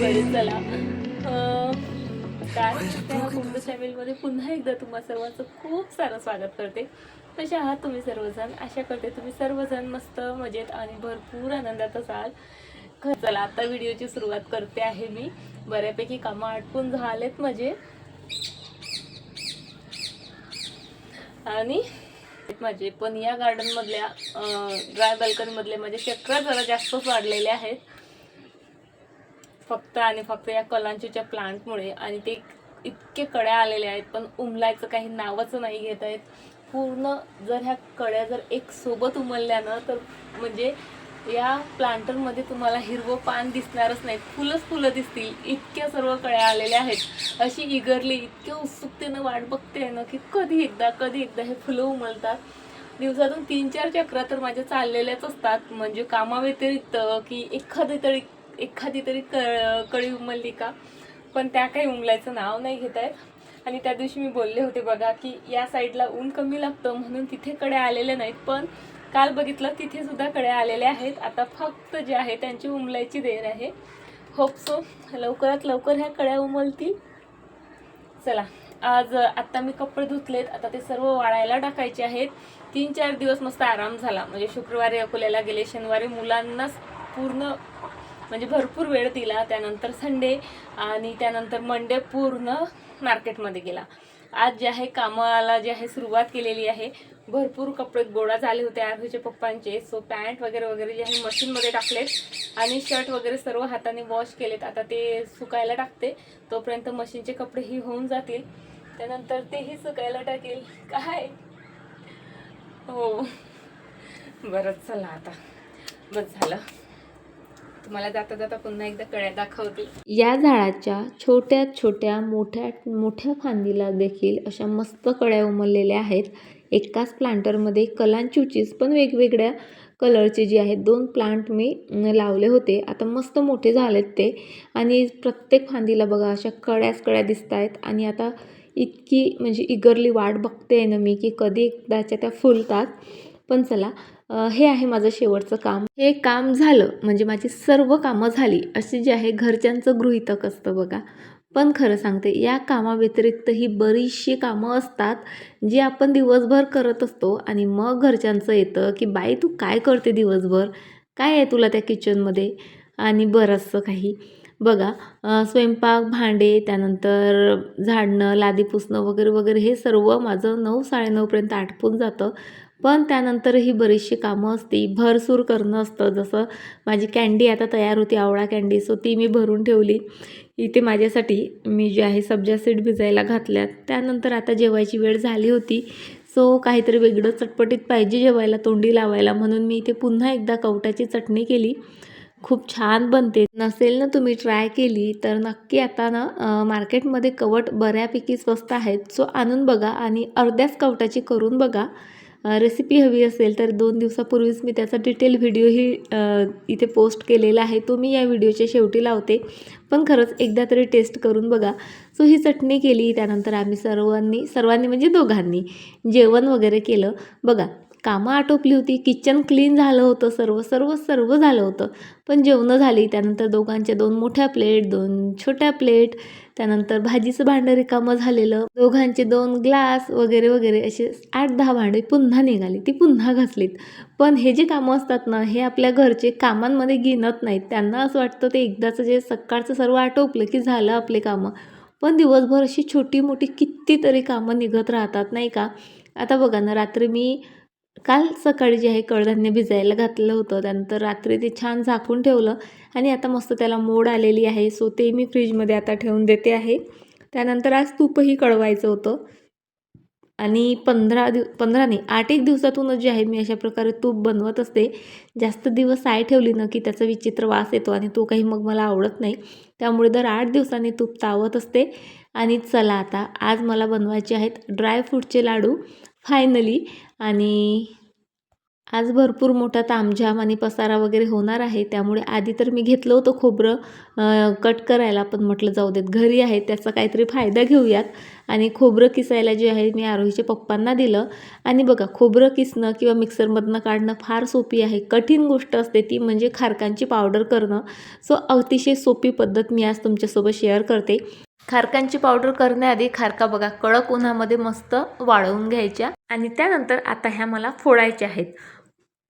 बरं चला. काय? कुंभ चॅनलमध्ये पुन्हा एकदा तुम्हा सर्वांचं खूप सारं स्वागत करते. कसे आहात तुम्ही सर्वजण? आशा करते तुम्ही सर्वजण मस्त मजेत आणि भरपूर आनंदात असाल. चला आता व्हिडिओची सुरुवात करते आहे मी. बऱ्यापैकी कामं आटपून झालेत माझे. आणि माझे. पण या गार्डन मधल्या ड्राय बाल्कनी मधले माझे चक्र जरा जास्तच वाढलेले आहेत. फक्त आणि फक्त या कलांचीच्या प्लांटमुळे आणि ते इतके कड्या आलेले आहेत पण उमलायचं काही नावच नाही घेत आहेत. पूर्ण जर ह्या कड्या जर एक सोबत उमलल्या ना तर म्हणजे या प्लांटरमध्ये तुम्हाला हिरवं पान दिसणारच नाही. फुलंच फुलं दिसतील. इतक्या सर्व कळ्या आलेल्या आहेत. अशी इगरली इतक्या उत्सुकतेनं वाट बघते ना की कधी एकदा कधी एकदा हे फुलं उमलतात. दिवसातून तीन चार चक्रा तर माझ्या चाललेल्याच असतात. म्हणजे कामाव्यतिरिक्त की एखादी तरी एखादी तरी क कळी उमलली का? पण त्या काही उमलायचं नाव नाही घेत आहेत. आणि त्या दिवशी मी बोलले होते बघा की या साईडला ऊन कमी लागतं म्हणून तिथे कड्या आलेल्या नाहीत. पण काल बघितलं तिथे सुद्धा कड्या आलेल्या आहेत. आता फक्त जे आहे त्यांची उमलायची देर आहे. होप सो लवकरात लवकर ह्या कड्या उमलतील. चला आज आत्ता मी कपडे धुतलेत. आता ते सर्व वाळायला टाकायचे आहेत. तीन चार दिवस मस्त आराम झाला. म्हणजे शुक्रवारी अकोल्याला गेले शनिवारी मुलांनाच पूर्ण म्हणजे भरपूर वेळ दिला त्यानंतर संडे आणि त्यानंतर मंडे पूर्ण मार्केटमध्ये गेला. आज जे आहे कामाला जे आहे सुरुवात केलेली आहे. भरपूर कपडे गोळा झाले होते आर्वीच्या पप्पांचे. सो पॅन्ट वगैरे वगैरे जे आहे मशीनमध्ये टाकलेत आणि शर्ट वगैरे सर्व हाताने वॉश केलेत. आता ते सुकायला टाकते. तोपर्यंत मशीनचे कपडेही होऊन जातील. त्यानंतर तेही सुकायला टाकेल. काय? हो. बरंच चला आता. बस झालं. तुम्हाला जाता जाता पुन्हा एकदा कळ्या दाखवते. या झाडाच्या छोट्या छोट्या मोठ्या मोठ्या फांदीला देखील अशा मस्त कळ्या उमललेल्या आहेत. एकाच प्लांटरमध्ये कलांचूचीच पण वेगवेगळ्या कलरचे जे आहेत दोन प्लांट मी लावले होते. आता मस्त मोठे झालेत ते. आणि प्रत्येक फांदीला बघा अशा कळ्याच कळ्या दिसत आहेत. आणि आता इतकी म्हणजे इगरली वाट बघते ना मी की कधी एकदाच्या त्या फुलतात. पण चला हे आहे माझं शेवटचं काम. हे काम झालं म्हणजे माझी सर्व कामं झाली अशी जी आहे घरच्यांचं गृहितक असतं बघा. पण खरं सांगते या कामाव्यतिरिक्त ही बरीचशी कामं असतात जी आपण दिवसभर करत असतो आणि मग घरच्यांचं येतं की बाई तू काय करते दिवसभर? काय आहे तुला त्या किचनमध्ये? आणि बरंचसं काही. बघा स्वयंपाक भांडे त्यानंतर झाडणं लादी पुसणं वगैरे वगैरे हे सर्व माझं नऊ साडेनऊपर्यंत आटपून जातं. पण त्यानंतरही बरीचशी कामं असती. भरसूर करणं असतं. जसं माझी कॅन्डी आता तयार होती आवळा कॅन्डी सो ती मी भरून ठेवली. इथे माझ्यासाठी मी जे आहे सब्जा सीड भिजायला घातल्यात. त्यानंतर आता जेवायची वेळ झाली होती. सो काहीतरी वेगळं चटपटीत पाहिजे जेवायला तोंडी लावायला म्हणून मी इथे पुन्हा एकदा कवटाची चटणी केली. खूप छान बनते. नसेल ना तुम्ही ट्राय केली तर नक्की आता ना मार्केटमध्ये कवट बऱ्यापैकी स्वस्त आहेत. सो आणून बघा आणि अर्ध्याच कवटाची करून बघा. रेसिपी हवी असेल तर दोन दिवसापूर्वीच मी त्याचा डिटेल व्हिडिओही इथे पोस्ट केलेला आहे. तो मी या व्हिडिओच्या शेवटी लावते. पण खरंच एकदा तरी टेस्ट करून बघा. सो ही चटणी केली. त्यानंतर आम्ही सर्वांनी सर्वांनी म्हणजे दोघांनी जेवण वगैरे केलं. बघा कामं आटोपली होती. किचन क्लीन झालं होतं. सर्व सर्व सर्व झालं होतं. पण जेवणं झाली. त्यानंतर दोघांच्या दोन मोठ्या प्लेट दोन छोट्या प्लेट त्यानंतर भाजीचं भांडं रिकामं झालेलं. दोघांचे दोन ग्लास वगैरे वगैरे असे आठ दहा भांडे पुन्हा निघाली. ती पुन्हा घासलीत. पण हे जे कामं असतात ना हे आपल्या घरचे कामांमध्ये गिनत नाहीत. त्यांना असं वाटतं ते एकदाचं जे सकाळचं सर्व आटोपलं की झालं आपले कामं. पण दिवसभर अशी छोटी मोठी कितीतरी कामं निघत राहतात नाही का? आता बघा ना रात्री मी काल सकाळी जे आहे कडधान्य भिजायला घातलं होतं. त्यानंतर रात्री ते छान झाकून ठेवलं आणि आता मस्त त्याला मोड आलेली आहे. सो ते मी फ्रीजमध्ये आता ठेवून देते आहे. त्यानंतर आज तूपही कळवायचं होतं. आणि पंधरा दिव पंधरा नाही आठ एक दिवसातूनच जे आहे मी अशा प्रकारे तूप बनवत असते. जास्त दिवस साय ठेवली ना की त्याचा विचित्र वास येतो आणि तो काही मग मला आवडत नाही. त्यामुळे दर आठ दिवसांनी तूप तावत असते. आणि चला आता आज मला बनवायचे आहेत ड्रायफ्रूटचे लाडू. फायनली आणि आज भरपूर मोठा तामझाम आणि पसारा वगैरे होणार आहे. त्यामुळे आधी तर मी घेतलं होतं खोबरं कट करायला पण म्हटलं जाऊ देत घरी आहे. त्याचा काहीतरी फायदा घेऊयात. आणि खोबरं किसायला जे आहे मी आरोहीच्या पप्पांना दिलं. आणि बघा खोबरं किसणं किंवा मिक्सरमधनं काढणं फार सोपी आहे. कठीण गोष्ट असते ती म्हणजे खारकांची पावडर करणं. सो अतिशय सोपी पद्धत मी आज तुमच्यासोबत शेअर करते. खारकांची पावडर करण्याआधी खारका बघा कडक उन्हामध्ये मस्त वाळवून घ्यायच्या. आणि त्यानंतर आता ह्या मला फोडायच्या आहेत.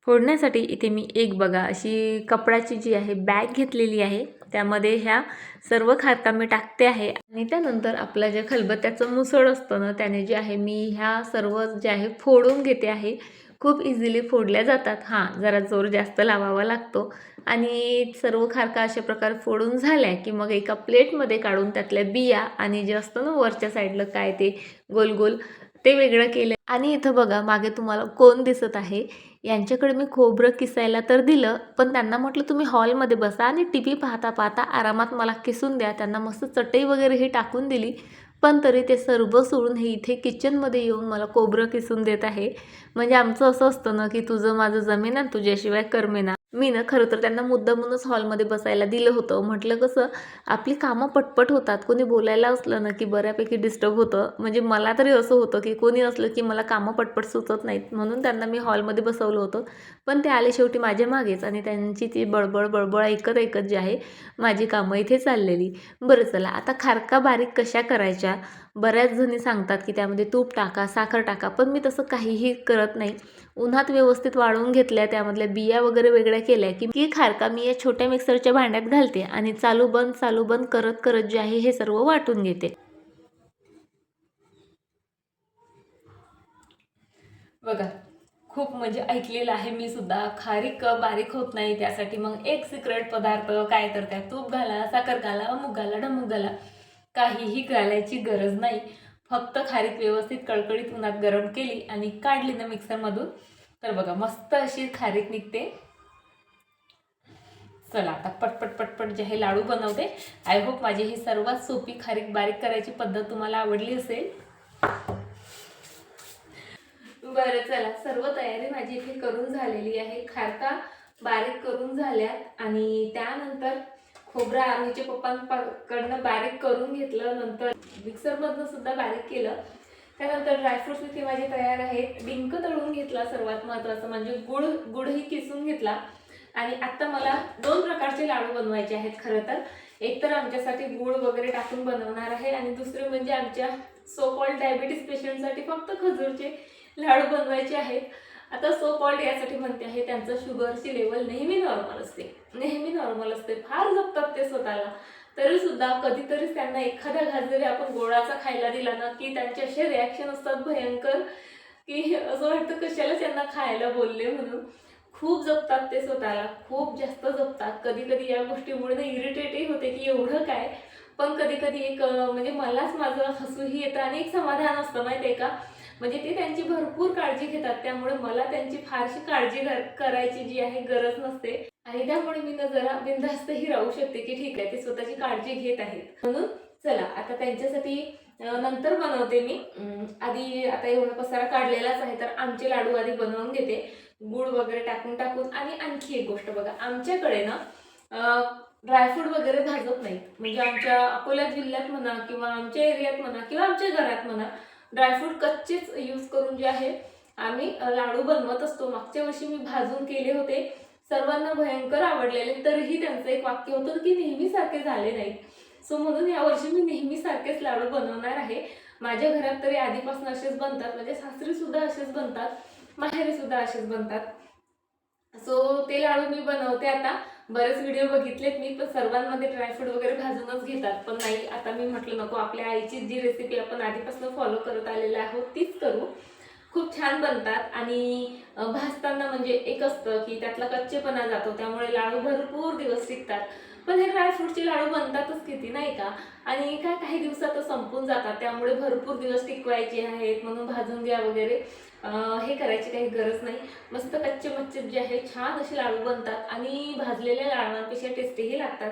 फोडण्यासाठी इथे मी एक बघा अशी कपड्याची जी आहे बॅग घेतलेली आहे. त्यामध्ये ह्या सर्व खारका मी टाकते आहे. आणि त्यानंतर आपलं जे खलबत्त्याचं मुसळ असतं ना त्याने जे आहे मी ह्या सर्व जे आहे फोडून घेते आहे. खूप इझिली फोडल्या जातात. हां जरा जोर जास्त लावावा लागतो. आणि सर्व खारका अशा प्रकारे फोडून झाल्या की मग एका प्लेटमध्ये काढून त्यातल्या बिया आणि जे असतं ना वरच्या साईडला काय ते गोल गोल ते वेगळं केलं. आणि इथं बघा मागे तुम्हाला कोण दिसत आहे? यांच्याकडे मी खोबरं किसायला तर दिलं पण त्यांना म्हटलं तुम्ही हॉलमध्ये बसा आणि टी व्ही पाहता पाहता आरामात मला किसून द्या. त्यांना मस्त चटई वगैरे ही टाकून दिली. पण तरी ते सर्व सोडून हे इथे किचनमध्ये येऊन मला कोबरं किसून देत आहे. म्हणजे आमचं असं असतं ना की तुझं माझं जमीन तुझ्याशिवाय करमेना मी ना खरं तर त्यांना मुद्दामूनच हॉलमध्ये बसायला दिलं होतं. म्हटलं कसं आपली कामं पटपट होतात. कोणी बोलायला असलं ना की बऱ्यापैकी डिस्टर्ब होतं. म्हणजे मला तरी असं होतं की कोणी असलं की मला कामं पटपट सुचत नाहीत. म्हणून त्यांना मी हॉलमध्ये बसवलं होतं. पण ते आले शेवटी माझ्या मागेच आणि त्यांची ती बळबळ बळबळ ऐकत ऐकत जी आहे माझी कामं इथे चाललेली. बरं चला. आता खारका बारीक कशा करायच्या? बऱ्याच जणी सांगतात की त्यामध्ये तूप टाका साखर टाका. पण मी तसं काहीही करत नाही. उन्हात व्यवस्थित वाळवून घेतल्या त्यामधल्या बिया वगैरे वेगळ्या केल्या की की खारका मी या छोट्या मिक्सरच्या भांड्यात घालते आणि चालू बंद चालू बंद करत करत जे आहे हे सर्व वाटून घेते. बघा खूप म्हणजे ऐकलेलं आहे मी सुद्धा. खारीक बारीक होत नाही त्यासाठी मग एक सिक्रेट पदार्थ काय तर तूप घाला साखर घाला अमुक घाला डमुग घाला. काहीही घालायची गरज नाही. फक्त खारीक व्यवस्थित कळकळीत उन्हात गरम केली आणि काढली ना मिक्सरमधून. तर बघा मस्त अशी खारीक निघते. चला आता पटपट पटपट जे हे लाडू बनवते. आय होप माझी ही सर्वात सोपी खारीक बारीक करायची पद्धत तुम्हाला आवडली असेल. बरं चला सर्व तयारी माझी इथे करून झालेली आहे. खारका बारीक करून झाल्यात आणि त्यानंतर खोबरं आम्हीच्या पप्पांकडनं बारीक करून घेतलं नंतर मिक्सरमधनं सुद्धा बारीक केलं. त्यानंतर ड्रायफ्रुट्स इथे माझे तयार आहेत. डिंक तळून घेतला सर्वात महत्त्वाचं म्हणजे गुळ गुळही किसून घेतला. आणि आत्ता मला दोन प्रकारचे लाडू बनवायचे आहेत खरं तर. एक तर आमच्यासाठी गुळ वगैरे टाकून बनवणार आहे आणि दुसरे म्हणजे आमच्या सो कॉल्ड डायबिटीस पेशंटसाठी फक्त खजूरचे लाडू बनवायचे आहेत. आता सो कॉल्ड यासाठी म्हणते आहे त्यांचं शुगरची लेवल नेहमी नॉर्मल असते. नेहमी नॉर्मल असते. फार जपतात ते स्वतःला. तरी सुद्धा कधीतरीच त्यांना एखादा घास जरी आपण गोडाचा खायला दिला ना की त्यांचे असे रिॲक्शन असतात भयंकर की असं वाटतं कशाला त्यांना खायला बोलले म्हणून. खूप जपतात ते स्वतःला. खूप जास्त जपतात. कधी कधी या गोष्टीमुळे ना इरिटेटही होते की एवढं काय. पण कधी कधी एक म्हणजे मलाच माझं हसूही येतं आणि एक समाधान असतं माहिती आहे का? म्हणजे ते त्यांची भरपूर काळजी घेतात. त्यामुळे मला त्यांची फारशी काळजी करायची जी आहे गरज नसते. आणि त्यामुळे मी ना जरा बिनधास्तही राहू शकते की ठीक आहे ते स्वतःची काळजी घेत आहेत. म्हणून चला आता त्यांच्यासाठी नंतर बनवते मी. आधी आता एवढा पसारा काढलेलाच आहे तर आमचे लाडू आधी बनवून घेते. गुळ वगैरे टाकून टाकून आणि आणखी एक गोष्ट बघा आमच्याकडे ना ड्रायफ्रूट वगैरे भाजत नाहीत. म्हणजे आमच्या अकोला जिल्ह्यात म्हणा किंवा आमच्या एरियात म्हणा किंवा आमच्या घरात म्हणा ड्रायफ्रूट कच्चेच यूज करून जे आहे आम्ही लाडू बनवत असतो. मागच्या वर्षी मी भाजून केले होते. सर्वांना भयंकर आवडलेले. तरीही त्यांचं एक वाक्य होतं की नेहमीसारखे झाले नाहीत. सो म्हणून यावर्षी मी नेहमीसारखेच लाडू बनवणार आहे. माझ्या घरात तरी आधीपासून असेच बनतात. म्हणजे सासरी सुद्धा असेच बनतात. माहेरी सुद्धा असेच बनतात. सो ते लाडू मी बनवते आता. बरेच व्हिडिओ बघितलेत. मी पण सर्वांमध्ये ड्रायफ्रूट वगैरे भाजूनच घेतात. पण नाही आता मी म्हटलं नको आपल्या आईची जी रेसिपी आपण आधीपासून फॉलो करत आलेली आहोत तीच करू. खूप छान बनतात आणि भाजताना म्हणजे एक असतं की त्यातला कच्चेपणा जातो त्यामुळे लाडू भरपूर दिवस टिकतात. पण हे ड्रायफ्रूटचे लाडू बनतातच किती नाही का? आणि काय काही दिवसात संपून जातात त्यामुळे भरपूर दिवस टिकवायचे आहेत म्हणून भाजून घ्या वगैरे. हे करायची काही गरज नाही. मस्त कच्चे मच्चे जे आहे छान असे लाडू बनतात आणि भाजलेल्या लाडवांपेक्षा टेस्टीही लागतात.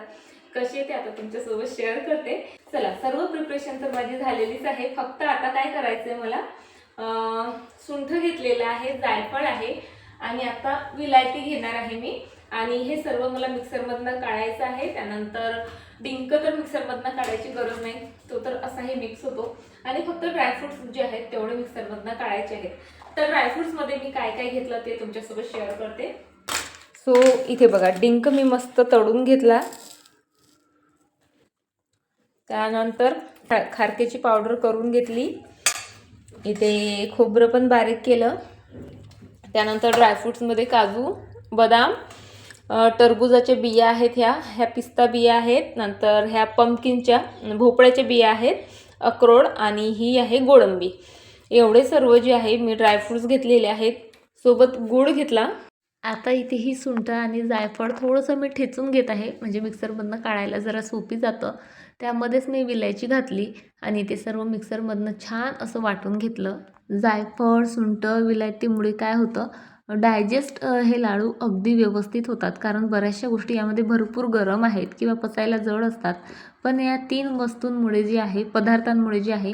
कसे ते आता तुमच्यासोबत शेअर करते. चला सर्व प्रिपरेशन तर माझी झालेलीच आहे. फक्त आता काय करायचं आहे मला? सुंठ घेतलेलं आहे जायफळ आहे. आणि आता विलायती घेणार आहे मी. आणि हे सर्व मला मिक्सरमधनं काढायचं आहे. त्यानंतर डिंक तर मिक्सरमधनं काढायची गरज नाही. तो तर असा हे मिक्स होतो. आणि फक्त ड्रायफ्रुट्स जे आहेत तेवढे मिक्सरमधनं काढायचे आहेत. तर ड्रायफ्रुट्समध्ये मी काय काय घेतलं ते तुमच्यासोबत शेअर करते. सो इथे बघा डिंक मी मस्त तळून घेतला. त्यानंतर खारकेची पावडर करून घेतली. इथे खोबरं पण बारीक केलं. त्यानंतर ड्रायफ्रुट्समध्ये काजू बदाम टरबुजाच्या बिया आहेत ह्या. ह्या पिस्ता बिया आहेत. नंतर ह्या पंपकिनच्या भोपळ्याच्या बिया आहेत अक्रोड आणि ही आहे गोळंबी एवढे सर्व जे आहे मी ड्रायफ्रुट्स घेतलेले आहेत. सोबत गूळ घेतला. आता इथे ही सुंठ आणि जायफळ थोडंसं मी ठेचून घेत आहे. म्हणजे मिक्सरमधनं काढायला जरा सोपी जातं. त्यामध्येच मी विलायची घातली आणि ते सर्व मिक्सरमधनं छान असं वाटून घेतलं. जायफळ सुंठ विलायतीमुळे काय होतं? डायजेस्ट हे लाडू अगदी व्यवस्थित होतात कारण बऱ्याचशा गोष्टी यामध्ये भरपूर गरम आहेत किंवा पचायला जड असतात. पण या तीन वस्तूंमुळे जे आहे पदार्थांमुळे जे आहे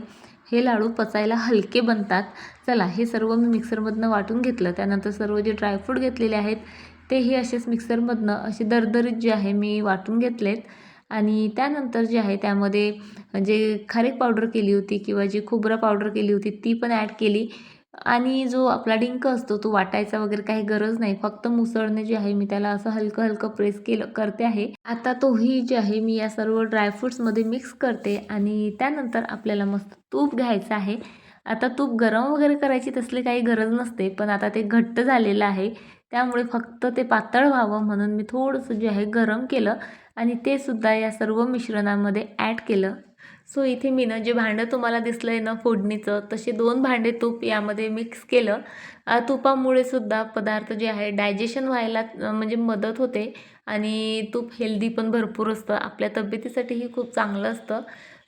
हे लाडू पचायला हलके बनतात. चला हे सर्व मी मिक्सरमधनं वाटून घेतलं. त्यानंतर सर्व जे ड्रायफ्रूट घेतलेले आहेत तेही असेच मिक्सरमधनं असे दरदरीत जे आहे मी वाटून घेतलेत. आणि त्यानंतर जे आहे त्यामध्ये जे खारीक पावडर केली होती किंवा जी खोबरा पावडर केली होती ती पण ॲड केली. आणि जो आपला डिंक असतो तो वाटायचा वगैरे काही गरज नाही. फक्त मुसळणे जे आहे मी त्याला असं हलकं हलकं प्रेस केलं करते आहे. आता तोही जे आहे मी या सर्व ड्रायफ्रूट्समध्ये मिक्स करते आणि त्यानंतर आपल्याला मस्त तूप घ्यायचं आहे. आता तूप गरम वगैरे करायची तसली काही गरज नसते पण आता ते घट्ट झालेलं आहे. त्यामुळे फक्त ते पातळ व्हावं म्हणून मी थोडंसं जे आहे गरम केलं. आणि ते सुद्धा या सर्व मिश्रणामध्ये ॲड केलं. सो इथे मी ना जे भांडं तुम्हाला दिसलं आहे ना फोडणीचं तसे दोन भांडे तूप यामध्ये मिक्स केलं. तुपामुळे सुद्धा पदार्थ जे आहे डायजेशन व्हायला म्हणजे मदत होते. आणि तूप हेल्दी पण भरपूर असतं. आपल्या तब्येतीसाठीही खूप चांगलं असतं.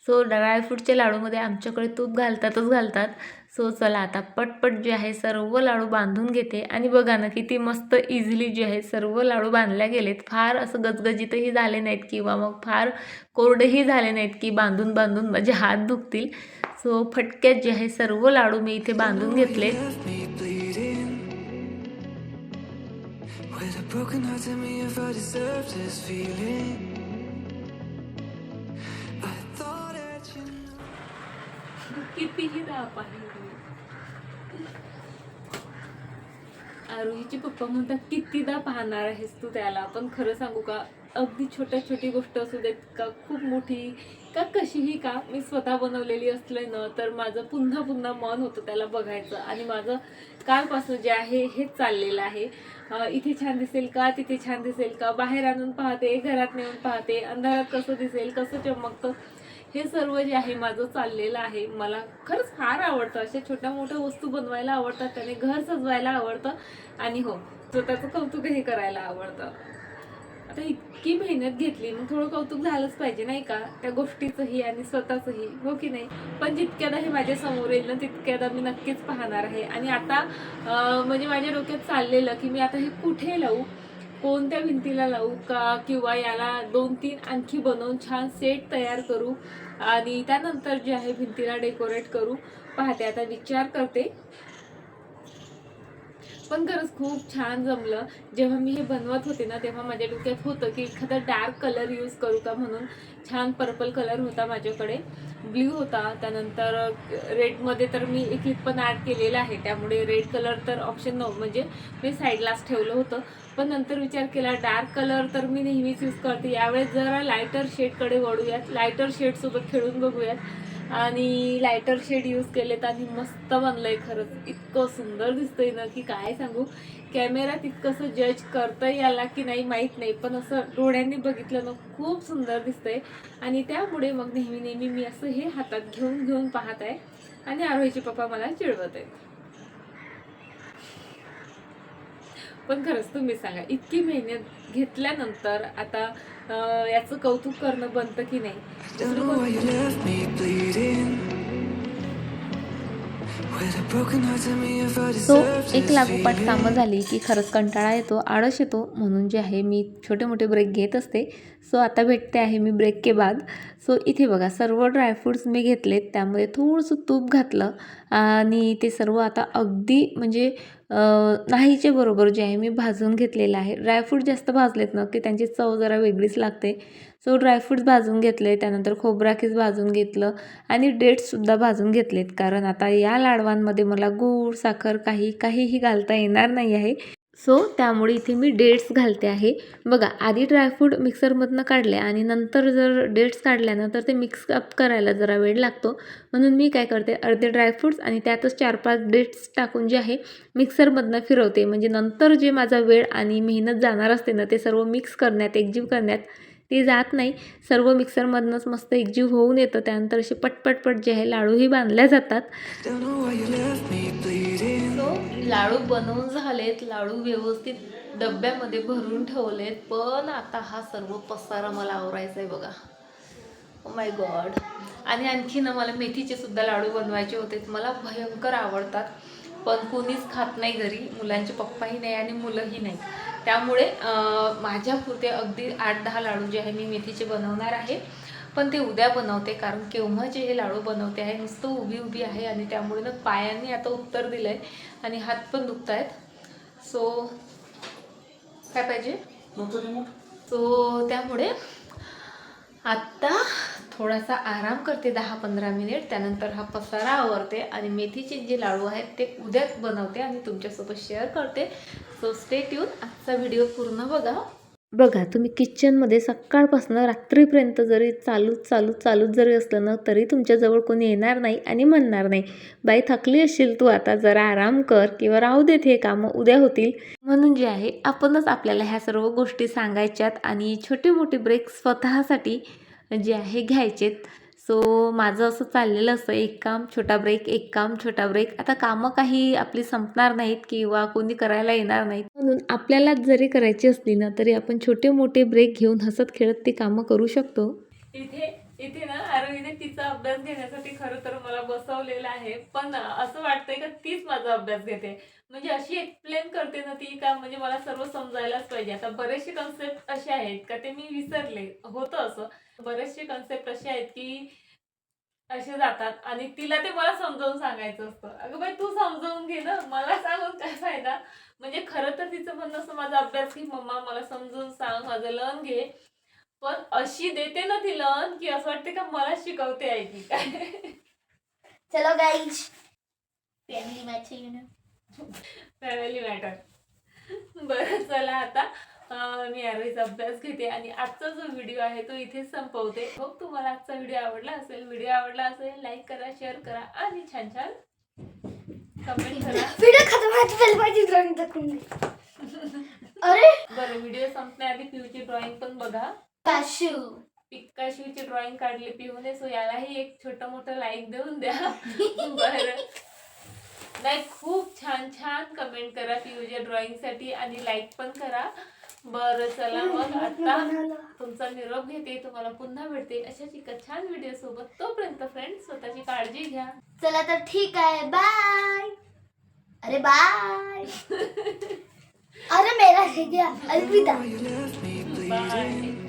सो ड्रायफ्रूटच्या लाडूमध्ये आमच्याकडे तूप घालतातच घालतात. सो चला आता पटपट जे आहे सर्व लाडू बांधून घेते. आणि बघा ना किती मस्त इझिली जे आहे सर्व लाडू बांधल्या गेलेत. फार असं गजगजीतही झाले नाहीत किंवा मग फार कोरडेही झाले नाहीत की बांधून बांधून माझे हात दुखतील. सो फटक्यात जे आहे सर्व लाडू मी इथे बांधून घेतले. Left me bleeding. आरोहीची पप्पा म्हणतात कितीदा पाहणार आहेस तू त्याला? पण खरं सांगू का अगदी छोट्या छोटी गोष्ट असू देत का खूप मोठी का कशीही का मी स्वतः बनवलेली असले ना तर माझं पुन्हा पुन्हा मन होतं त्याला बघायचं. आणि माझं कालपासून जे आहे हेच चाललेलं आहे. इथे छान दिसेल का तिथे छान दिसेल का बाहेर आणून पाहते घरात नेऊन पाहते अंधारात कसं दिसेल कसं चमकतं हे सर्व जे आहे माझं चाललेलं आहे मला खरंच फार आवडतं. अशा छोट्या मोठ्या वस्तू बनवायला आवडतात त्याने घर सजवायला आवडतं आणि हो स्वतःचं कौतुकही करायला आवडतं. आता इतकी मेहनत घेतली मग थोडं कौतुक झालंच पाहिजे नाही का? त्या गोष्टीचंही आणि स्वतःचंही हो की नाही? पण जितक्यादा हे माझ्यासमोर येईल ना तितक्यादा मी नक्कीच पाहणार आहे. आणि आता म्हणजे माझ्या डोक्यात चाललेलं की मी आता हे कुठे लावू? कोणत्या भिंतीला लावू का? किंवा याला दोन तीन आणखी बनवून छान सेट तयार करू. आणि त्यानंतर जे आहे भिंतीला डेकोरेट करू. पाहते आता विचार करते. पण खरंच खूप छान जमलं. जेव्हा मी हे बनवत होते ना तेव्हा माझ्या डोक्यात होतं की एखादा डार्क कलर यूज करू का म्हणून. छान पर्पल कलर होता माझ्याकडे. ब्ल्यू होता. त्यानंतर रेडमध्ये तर मी एक क्लिप पण ॲड केलेला आहे. त्यामुळे रेड कलर तर ऑप्शन नव्हतं म्हणजे मी साईडलाच ठेवलं होतं. पण नंतर विचार केला डार्क कलर तर मी नेहमीच यूज करते. यावेळेस जरा लायटर शेडकडे वळूयात. लायटर शेडसोबत खेळून बघूयात. आणि लायटर शेड यूज केलेत आणि मस्त बनलंय खरंच. इतकं सुंदर दिसतंय ना की काय सांगू? कॅमेरात इतकंसं जज करता याला की नाही माहीत नाही. पण असं डोळ्यांनी बघितलं ना खूप सुंदर दिसतंय. आणि त्यामुळे मग नेहमी नेहमी मी असं हे हातात घेऊन घेऊन पाहत आहे. आणि आरोहीचे पप्पा मला चिडवत आहेत. पण खरंच तुम्ही सांगा इतकी मेहनत घेतल्यानंतर आता याचं कौतुक करणं बनतं की नाही? सो एक लागोपाठ. कामं झाली की खरंच कंटाळा येतो आळस येतो. म्हणून जे आहे मी छोटे मोठे ब्रेक घेत असते. सो आता भेटते आहे मी ब्रेक के बाद. सो इथे बघा सर्व ड्रायफ्रूट्स मी घेतलेत. त्यामध्ये थोडंसं तूप घातलं. आणि ते सर्व आता अगदी म्हणजे नाहीचे बरोबर जे आहे मी भाजून घेतलेलं आहे. ड्रायफ्रूट जास्त भाजलेत ना की त्यांची चव जरा वेगळीच लागते. सो ड्रायफ्रूट्स भाजून घेतले त्यानंतर खोबराकीस भाजून घेतलं आणि डेट्ससुद्धा भाजून घेतलेत. कारण आता या लाडवांमध्ये मला गूळ साखर काही काहीही घालता येणार नाही आहे. सो त्यामुळे इथे मी डेट्स घालते आहे. बघा आधी ड्रायफ्रूट मिक्सरमधनं काढले आणि नंतर जर डेट्स काढल्या ना तर ते मिक्स अप करायला जरा वेळ लागतो. म्हणून मी काय करते अर्धे ड्रायफ्रूट्स आणि त्यातच चार पाच डेट्स टाकून जे आहे मिक्सरमधनं फिरवते. म्हणजे नंतर जे माझा वेळ आणि मेहनत जाणार असते ना ते सर्व मिक्स करण्यात एकजीव करण्यात ते जात नाही. सर्व मिक्सरमधनंच मस्त एकजीव होऊन येतं. त्यानंतर असे पटपटपट जे आहे लाडूही बांधल्या जातात. सो लाडू बनवून झालेत लाडू व्यवस्थित डब्यामध्ये भरून ठेवलेत पण आता हा सर्व पसारा मला आवरायचा आहे बघा. Oh माय गॉड आणि आणखी ना मला मेथीचे सुद्धा लाडू बनवायचे होते. मला भयंकर आवडतात. पण कोणीच खात नाही घरी. मुलांचे पप्पाही नाही आणि मुलंही नाही. त्यामुळे माझ्या पुरते अगदी आठ दहा लाडू जे आहे मी मेथीचे बनवणार आहे. पण ते उद्या बनवते कारण केव्हाचे हे लाडू बनवते आहे नुसतं उभी उभी आहे आणि त्यामुळे ना पायांनी आता उत्तर दिलं आहे आणि हात पण दुखत आहेत सो काय पाहिजे? सो त्यामुळे आत्ता थोडासा आराम करते दहा पंधरा मिनिट त्यानंतर हा पसारा आवरते आणि मेथीचे जे लाडू आहेत ते उद्याच बनवते आणि तुमच्यासोबत शेअर करते. सो स्टे ट्यून आजचा व्हिडिओ पूर्ण बघा. बघा तुम्ही किचनमध्ये सकाळपासून रात्रीपर्यंत जरी चालूच चालूच चालूच जरी असलं ना तरी तुमच्याजवळ कोणी येणार नाही आणि म्हणणार नाही. बाई थकली असशील तू आता जरा आराम कर किंवा राहू देत हे कामं उद्या होतील. म्हणून जे आहे आपणच आपल्याला ह्या सर्व गोष्टी सांगायच्यात आणि छोटे मोठे ब्रेक स्वतःसाठी जे आहे घ्यायचेत. सो माझं असं चाललेलं असतं एक काम छोटा ब्रेक एक काम छोटा ब्रेक आता कामं काही आपली संपणार नाहीत किंवा कोणी करायला येणार नाहीत. म्हणून आपल्याला जरी करायची असली ना तरी आपण छोटे मोठे ब्रेक घेऊन हसत खेळत ती कामं करू शकतो. इथे इथे ना आरोहीने तिचा अभ्यास घेण्यासाठी खरं तर मला बसवलेलं आहे. पण असं वाटतंय का तीच माझा अभ्यास घेते. म्हणजे अशी एक्सप्लेन करते ना ती का म्हणजे मला सर्व समजायलाच पाहिजे. आता बरेचसे कन्सेप्ट असे आहेत का ते मी विसरले. होतं असं. बरेचसे कन्सेप्ट असे आहेत की असे जातात आणि तिला ते मला समजावून सांगायचं असतं. अगं बाई तू समजावून घे ना. मला सांगून काय फायदा? म्हणजे खरं तर तिचं म्हणणं असं माझा अभ्यास घे मम्मा मला समजून सांग माझं लन घे. पण अशी देते ना ती लन की असं वाटते का मला शिकवते आहे की काय चलो गाइस फैमिली मैच ना फॅमिली मॅटर बरं चला आता. मी आरोहीचा अभ्यास घेते आणि आजचा जो व्हिडिओ आहे तो इथेच संपवते. होप तुम्हाला आजचा व्हिडिओ आवडला असेल. व्हिडिओ आवडला असेल लाईक करा शेअर करा आणि छान छान कमेंट करा. ड्रॉइंग अरे! बरं व्हिडिओ संपण्याआधी पिऊची ड्रॉइंग पण बघा. काशू पिकाशीची ड्रॉइंग काढली पिऊने सो यालाही एक छोटं मोठं लाईक देऊन द्या. बरं. नाही खूप छान छान कमेंट करा पिऊच्या ड्रॉइंगसाठी आणि लाईक पण करा. बरं चला मग आता तुमचा निरोप घेते तुम्हाला पुन्हा भेटते. अशाच एका छान व्हिडिओ सोबत. तोपर्यंत फ्रेंड स्वतःची काळजी घ्या. चला तर ठीक आहे. बाय अरे बाय अरे मेरा रह गया. अलविदा. बाय